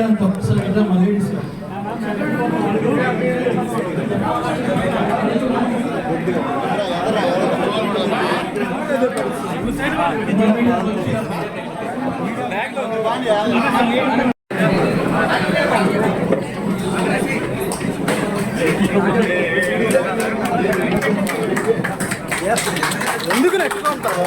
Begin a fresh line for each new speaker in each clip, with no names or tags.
ఒక్కసారి ఇట్లా మా లేడీస్
ఎందుకు నెట్టుకుంటావు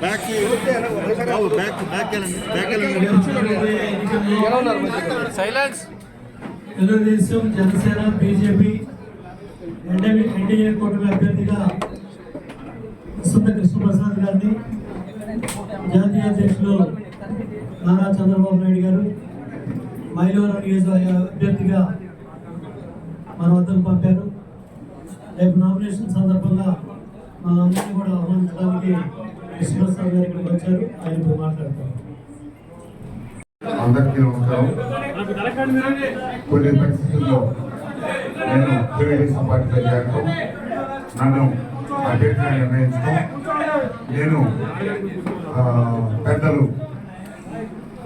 back back back back
silence
Telugu Desam Janasena BJP NDA NDA కూటమి అభ్యర్థిగా వసంత కృష్ణప్రసాద్ గారిని జాతీయ అధ్యక్షులు నారా చంద్రబాబు నాయుడు గారు మైలవరం నియోజకవర్గ అభ్యర్థిగా మన వద్దకు పంపారు. రేపు నామినేషన్ సందర్భంగా మనందరినీ కూడా ఆహ్వానించడానికి కృష్ణప్రసాద్ గారు ఇక్కడికి వచ్చారు. ఆయన ఇప్పుడు మాట్లాడతారు.
అందరికీ నమస్కారం. కొన్ని పరిస్థితుల్లో నేను తెలుగుదేశం పార్టీలో చేరటం నన్ను అభ్యర్థిగా నిర్ణయించడం నేను పెద్దలు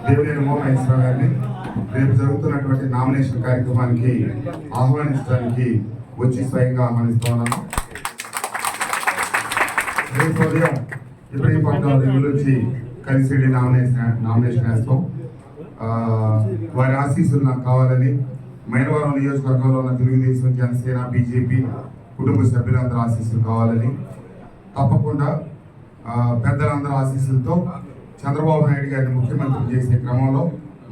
దేవుడైన మోహనేశ్వర గారిని రేపు జరుగుతున్నటువంటి నామినేషన్ కార్యక్రమానికి ఆహ్వానించడానికి వచ్చి స్వయంగా ఆహ్వానిస్తున్నాను రేపు ఉదయం ఇబ్రహీంపట్నం రింగ్ నుంచి కలిసి నామినేషన్ నామినేషన్ వేస్తాం. వారి ఆశీస్సులు నాకు కావాలని మైనవరం నియోజకవర్గంలో ఉన్న తెలుగుదేశం జనసేన బీజేపీ కుటుంబ సభ్యులందరూ ఆశీస్సులు కావాలని తప్పకుండా పెద్దలందరూ ఆశీస్సులతో చంద్రబాబు నాయుడు గారిని ముఖ్యమంత్రి చేసే క్రమంలో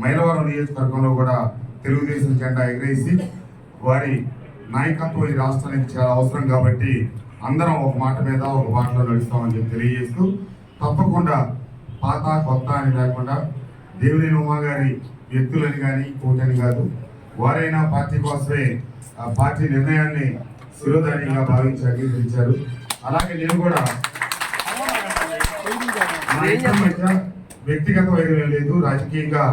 మైలవరం నియోజకవర్గంలో కూడా తెలుగుదేశం జెండా ఎగరేసి వారి నాయకత్వం ఈ రాష్ట్రానికి చాలా అవసరం కాబట్టి అందరం ఒక మాట మీద ఒక బాటలో నడుస్తామని చెప్పి తెలియజేస్తూ తప్పకుండా పాత కొత్త అని లేకుండా దేవుని ఉమా గారి వ్యక్తులని కానీ కూటని కాదు వారైనా పార్టీ కోసమే ఆ పార్టీ నిర్ణయాన్ని శిరోధాన్యంగా భావించి అంగీకరించారు అలాగే నేను కూడా వ్యక్తిగత వైరం లేదు రాజకీయంగా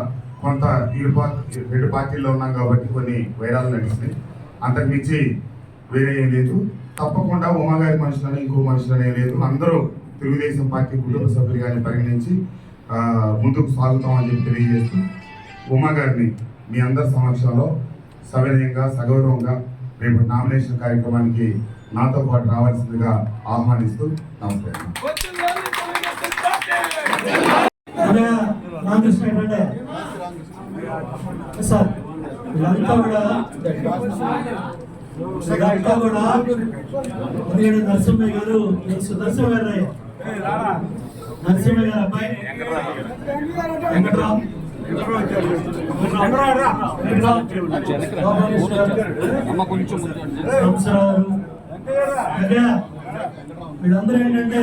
కొంత ఇరు పార్టీ రెండు పార్టీల్లో ఉన్నాం కాబట్టి కొన్ని వైరాలు నడిచినాయి. అంతకు మించి వేరే ఏం లేదు. తప్పకుండా ఉమాగారి మనుషులని ఇంకో మనుషులనే లేదు. అందరూ తెలుగుదేశం పార్టీ కుటుంబ సభ్యులుగానే పరిగణించి ముందుకు సాగుతామని చెప్పి తెలియజేస్తూ ఉమాగారిని మీ అందరి సమక్షంలో సవినయంగా సగౌరవంగా రేపు నామినేషన్ కార్యక్రమానికి నాతో పాటు రావాల్సిందిగా ఆహ్వానిస్తూ నమస్కారం
సార్ ఇదంతా కూడా వీళ్ళంతా కూడా ఉదయం నరసింహయ్య గారు సుదర్శన గారు నరసింహయ్య గారు అబ్బాయి. అదే వీళ్ళందరూ ఏంటంటే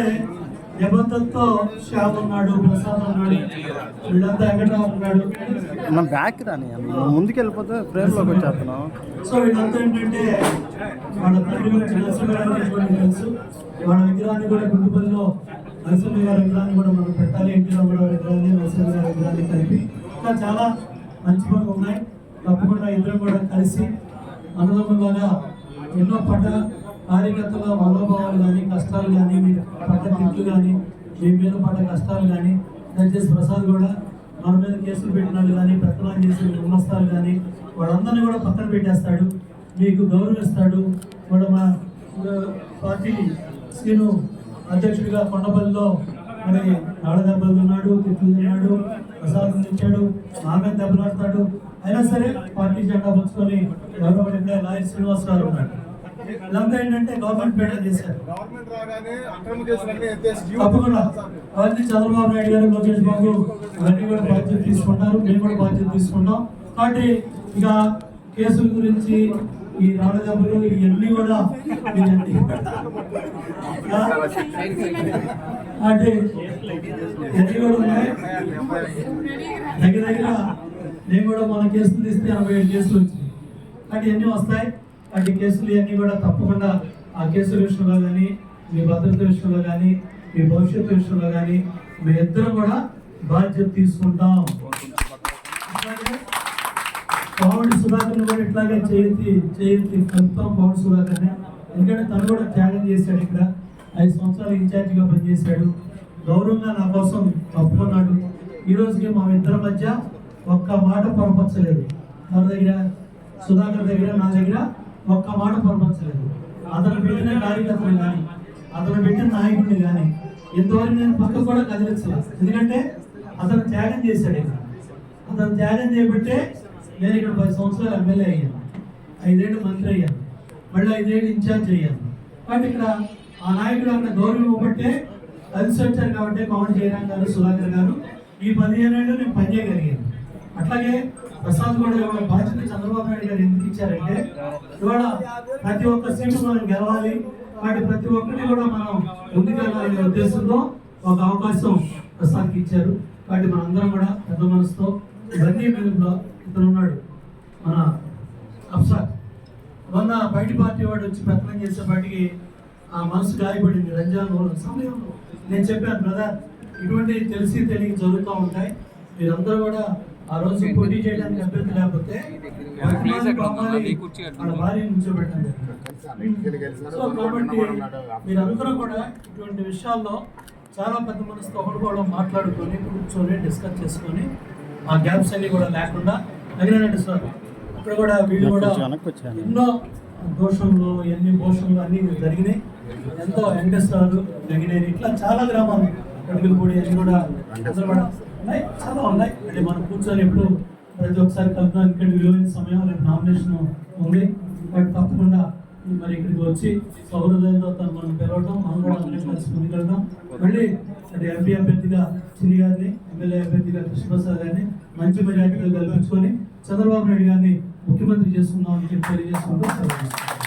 నిబంధనతో శ్యామ్ ఉన్నాడు ప్రసాద్ ఉన్నాడు వీళ్ళంతా వెంకటరావు ఉన్నాడు?
నా బ్యాక్ రాని ముందుకు వెళ్ళిపోతే ఫ్రేమ్లోకి వచ్చేస్తున్నాం
సో వీళ్ళంతా ఏంటంటే వాళ్ళ గురించి తెలుసు. వాళ్ళ విగ్రహాన్ని కూడా గుంటుపల్లిలో నరసింహ గారి విగ్రహాన్ని కూడా మనం పెట్టాలి ఎన్టీ రామారావు విగ్రహాన్ని నరసింహ గారి విగ్రహాన్ని కలిపి. ఇంకా చాలా మంచి పనులు ఉన్నాయి. తప్పకుండా ఇద్దరం కూడా కలిసి అన్నదమ్ములుగా ఎన్నో పడ్డ కార్యకర్తల మనోభావాలు కానీ కష్టాలు కానీ మీ పడ్డ తిట్లు కానీ మీ మీద పడ్డ కష్టాలు కానీ దయచేసి ప్రసాద్ కూడా మన మీద కేసులు పెట్టిన వాళ్ళు కానీ ప్రకటన చేసిన గుమస్తాలు కానీ వాళ్ళందరినీ కూడా పక్కన పెట్టేస్తాడు. మీకు గౌరవిస్తాడు. వాడు మా పార్టీ శ్రీను అధ్యక్షుడిగా కొండపల్లిలో మరి నాడ దెబ్బలు తిన్నాడు తిట్లు తిన్నాడు ప్రసాదం తెచ్చాడు ఆమె దెబ్బలాడతాడు. అయినా సరే పార్టీ జెండా పుచ్చుకొని గౌరవ లాయర్ శ్రీనివాసరావు ఉన్నాడు ఇదంతా ఏంటంటే గవర్నమెంట్ బేటా చేశారు తప్పకుండా. అవన్నీ చంద్రబాబు నాయుడు గారు లోకేష్ బాబు అవన్నీ కూడా బాధ్యత తీసుకుంటారు. మేము కూడా బాధ్యత తీసుకుంటాం. కాబట్టి ఇక కేసుల గురించి ఈ రాళ్ళదెబ్బలు ఇవన్నీ కూడా? అంటే ఇవన్నీ కూడా ఉన్నాయి. దగ్గర దగ్గర నేను కూడా మన కేసులు తీస్తే ఎనభై ఏడు కేసులు వచ్చినాయి. అటు ఎన్ని వస్తాయి. అటు కేసులు ఇవన్నీ కూడా తప్పకుండా ఆ కేసుల విషయంలో కానీ మీ భద్రత విషయంలో కానీ మీ భవిష్యత్తు విషయంలో కానీ మీ ఇద్దరు కూడా బాధ్యత తీసుకుంటాం. పౌరుడు పవన్ కూడా ఇట్లాగే చేతి చేతి కలుపుతాం పౌరుడు సుధాకర్ని ఎందుకంటే తను కూడా త్యాగం చేశాడు ఇక్కడ. ఐదు సంవత్సరాలు ఇన్ఛార్జిగా పనిచేశాడు. గౌరవంగా నా కోసం ఒప్పుకున్నాడు ఈ రోజుకి మా ఇద్దరి మధ్య ఒక్క మాట పొరపచ్చలేదు. ఎవరి దగ్గర సుధాకర్ దగ్గర నా దగ్గర ఒక్క మాట పొరపచ్చలేదు అతను పెట్టిన కార్యకర్తలు కానీ అతను పెట్టిన నాయకుడిని కానీ ఇంతవరకు నేను పక్క కూడా కదిలించలేదు ఎందుకంటే అతను త్యాగం చేశాడు. అతను త్యాగం చేయబట్టే నేను ఇక్కడ పది సంవత్సరాలు ఎమ్మెల్యే అయ్యాను. ఐదేళ్ళు మంత్రి అయ్యాను. మళ్ళీ ఐదేళ్ళు ఇన్ఛార్జ్ అయ్యాను. కాబట్టి ఇక్కడ ఆ నాయకుడు అక్కడ గౌరవం ఇవ్వబట్టే కలిసి వచ్చారు కాబట్టి పవన్ జయరాం గారు సుధాకర్ గారు. ఈ పదిహేను ఏళ్ళు నేను పనిచేయగలిగాను. అట్లాగే ప్రసాద్ కూడా ఇవాళ బాధ్యత చంద్రబాబు నాయుడు గారు ఎందుకు ఇచ్చారంటే ఇవాళ ప్రతి ఒక్క సీటు మనం గెలవాలి. వాటి ప్రతి ఒక్కటి కూడా మనం ముందుకెళ్ళాలనే ఉద్దేశంతో ఒక అవకాశం ప్రసాద్కి ఇచ్చారు. వాటి మనందరం కూడా పెద్ద మనసుతో ఇవన్నీ మీరు ఇతను ఉన్నాడు. మన అఫ్సార్ మొన్న బయట పార్టీ వాడు వచ్చి పెత్తనం చేసేపాటికి ఆ మనసు గాయపడింది రంజాన్ సమయంలో నేను చెప్పాను బ్రదర్ ఇటువంటి తెలిసి తెలియక జరుగుతూ ఉంటాయి. మీరందరూ కూడా ఆ రోజు పోటీ చేయడానికి అభ్యర్థి లేకపోతే? భార్యను నుంచోబెట్టండి మీరందరూ కూడా ఇటువంటి విషయాల్లో చాలా పెద్ద మనసుతో ఒకరు కూడా మాట్లాడుకొని కూర్చొని డిస్కస్ చేసుకొని ఆ గ్యాప్స్ అన్ని కూడా లేకుండా అగ్రినండి సార్ అక్కడ కూడా వీళ్ళు కూడా. ఎన్నో దోషంలో ఎన్ని మోషంలో అన్ని జరిగినాయి. ఎంతో వెంకటేశ్వరాలు జరిగినాయి. ఇట్లా చాలా గ్రామాలు అన్ని కూడా అందరూ కూడా ఉన్నాయి. చాలా ఉన్నాయి. అంటే మనం కూర్చొని ఎప్పుడు ప్రతి ఒక్కసారి కలుద్దాం. ఇక్కడ విలువైన సమయం రేపు నామినేషన్ ఉంది. బట్ తప్పకుండా మరి ఇక్కడికి వచ్చి సౌహృదయంతో తను మనం పిలవడం మనం కూడా అందరం కలిసి ముందుకెళ్దాం మళ్ళీ అంటే ఎంపీ అభ్యర్థిగా చిన్ని గారిని ఎమ్మెల్యే అభ్యర్థిగా కృష్ణప్రసాద్ గారిని మంచి మెజార్టీలో కల్పించుకొని చంద్రబాబు నాయుడు గారిని ముఖ్యమంత్రి చేసుకుందామని చెప్పి తెలియజేసుకుంటూ